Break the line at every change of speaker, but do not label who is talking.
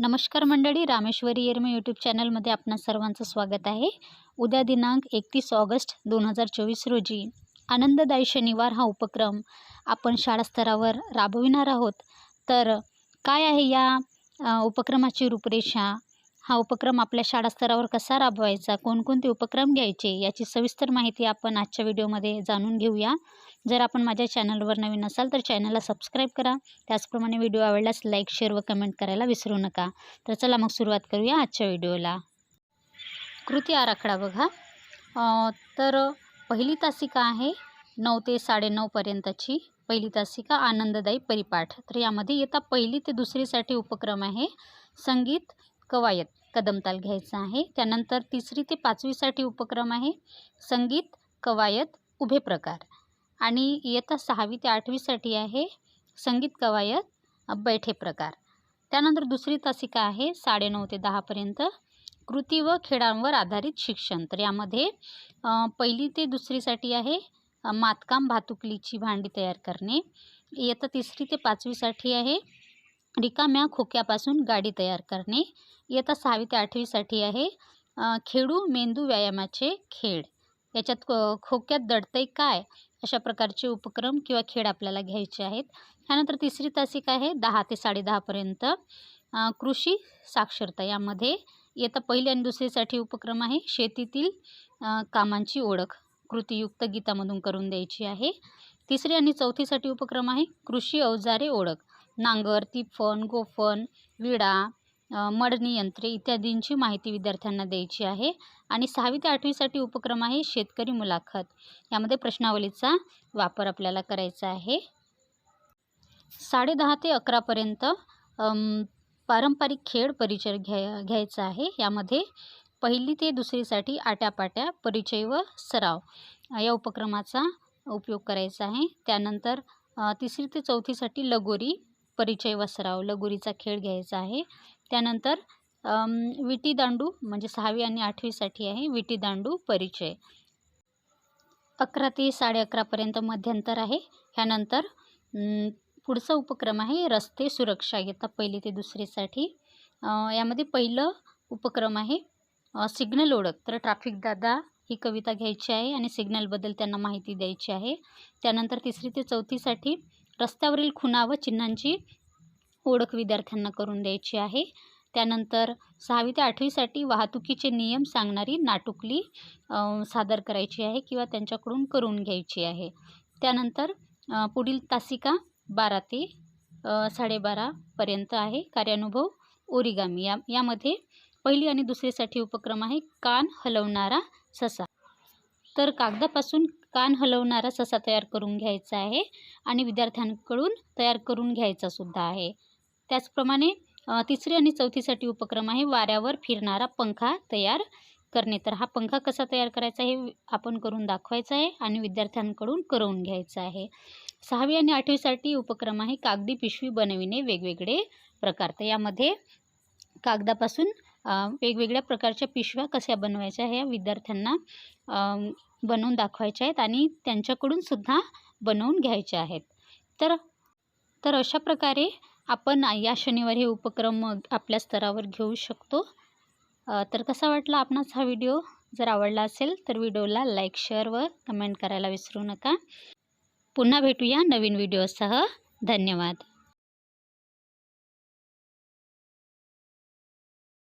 नमस्कार मंडळी रामेश्वरी येरमे यूट्यूब चॅनलमध्ये आपणा सर्वांचं स्वागत आहे. उद्या दिनांक एकतीस ऑगस्ट दोन हजार चोवीस रोजी. आनंददायी शनिवार हा उपक्रम आपण शाळास्तरावर राबविणार आहोत. तर काय आहे या उपक्रमाची रूपरेषा? हा उपक्रम आपल्या शाळा स्तरावर कसा राबवायचा? कोणकोणते उपक्रम घ्यायचे? याची सविस्तर माहिती आपण आजच्या व्हिडिओमध्ये जाणून घेऊया. जर आपण माझ्या चॅनलवर नवीन असाल तर चॅनलला सबस्क्राईब करा. त्याचप्रमाणे व्हिडिओ आवडल्यास लाईक शेअर व कमेंट करायला विसरू नका. तर चला मग सुरुवात करूया आजच्या व्हिडिओला. कृती आराखडा बघा. तर पहिली तासिका आहे नऊ ते साडेनऊपर्यंतची पहिली तासिका आनंददायी परिपाठ. तर यामध्ये येता पहिली ते दुसरीसाठी उपक्रम आहे. संगीत कवायत. कदमताल घ्यायचा आहे. त्यानंतर तिसरी ते पाचवीसाठी उपक्रम आहे. संगीत कवायत उभे प्रकार. आणि इयत्ता सहावी ते आठवीसाठी आहे. संगीत कवायत बैठे प्रकार. त्यानंतर दुसरी तासिका आहे. साडेनऊ ते दहापर्यंत कृती व खेळांवर आधारित शिक्षण. तर यामध्ये पहिली ते दुसरीसाठी आहे. मातकाम भातुकलीची भांडी तयार करणे. इयत्ता तिसरी ते पाचवीसाठी आहे. रिकाम्या खोक्यापासून गाडी तयार करणे. इयत्ता सहावी ते आठवीसाठी आहे. खेळू मेंदू व्यायामाचे खेळ. याच्यात क खोक्यात दडतंय काय? अशा प्रकारचे उपक्रम किंवा खेळ आपल्याला घ्यायचे आहेत. त्यानंतर तिसरी तासिका आहे दहा ते साडेदहापर्यंत कृषी साक्षरता यामध्ये. इयत्ता पहिली आणि दुसरीसाठी उपक्रम आहे. शेतीतील कामांची ओळख. कृतीयुक्त गीतामधून करून द्यायची आहे. तिसरी आणि चौथीसाठी उपक्रम आहे कृषी अवजारे ओळख. नांगर तिफण गोफण विडा मळणी यंत्रे इत्यादींची माहिती विद्यार्थ्यांना द्यायची आहे. आणि सहावी ते आठवीसाठी उपक्रम आहे शेतकरी मुलाखत. यामध्ये प्रश्नावलीचा वापर आपल्याला करायचा आहे. साडेदहा ते अकरापर्यंत पारंपरिक खेळ परिचय घ्या घ्यायचा आहे. यामध्ये पहिली ते दुसरीसाठी आट्यापाट्या परिचय व सराव या उपक्रमाचा उपयोग करायचा आहे. त्यानंतर तिसरी ते चौथीसाठी लगोरी परिचय वसराव लगोरीचा खेळ घ्यायचा आहे. त्यानंतर विटी विटीदांडू म्हणजे सहावी आणि आठवीसाठी आहे विटीदांडू परिचय. अकरा ते साडे अकरापर्यंत मध्यंतर आहे. ह्यानंतर पुढचा उपक्रम आहे रस्ते सुरक्षा. इयत्ता पहिली ते दुसरीसाठी यामध्ये पहिलं उपक्रम आहे सिग्नल ओळख. तर ट्रॅफिक दादा ही कविता घ्यायची आहे आणि सिग्नलबद्दल त्यांना माहिती द्यायची आहे. त्यानंतर तिसरी ते चौथीसाठी रस्त्यावरील खुणा व चिन्हांची ओळख विद्यार्थ्यांना करून द्यायची आहे. त्यानंतर सहावी ते आठवीसाठी वाहतुकीचे नियम सांगणारी नाटुकली सादर करायची आहे किंवा त्यांच्याकडून करून घ्यायची आहे. त्यानंतर पुढील तासिका बारा ते साडेबारापर्यंत आहे. कार्यानुभव ओरिगामी. या यामध्ये पहिली आणि दुसरीसाठी उपक्रम आहे. कान हलवणारा ससा. तर कागदापासून कान हलवणारा ससा तयार करून घ्यायचा आहे आणि विद्यार्थ्यांकडून तयार करून घ्यायचा सुद्धा आहे. त्याचप्रमाणे तिसरी आणि चौथीसाठी उपक्रम आहे वाऱ्यावर फिरणारा पंखा तयार करणे. तर हा पंखा कसा तयार करायचा हे आपण करून दाखवायचा आहे आणि विद्यार्थ्यांकडून करवून घ्यायचं आहे. सहावी आणि आठवीसाठी उपक्रम आहे कागदी पिशवी बनविणे वेगवेगळे प्रकार. तर यामध्ये कागदापासून वेगवेगळ्या प्रकारच्या पिशव्या कशा बनवायच्या ह्या विद्यार्थ्यांना बनवून दाखवायच्या आहेत आणि त्यांच्याकडून सुद्धा बनवून घ्यायच्या आहेत. तर तर अशा प्रकारे आपण या शनिवारी हे उपक्रम आपल्या स्तरावर घेऊ शकतो. तर कसा वाटला आपणास हा व्हिडिओ? जर आवडला असेल तर व्हिडिओला लाईक शेअर व कमेंट करायला विसरू नका. पुन्हा भेटूया नवीन व्हिडिओसह. धन्यवाद.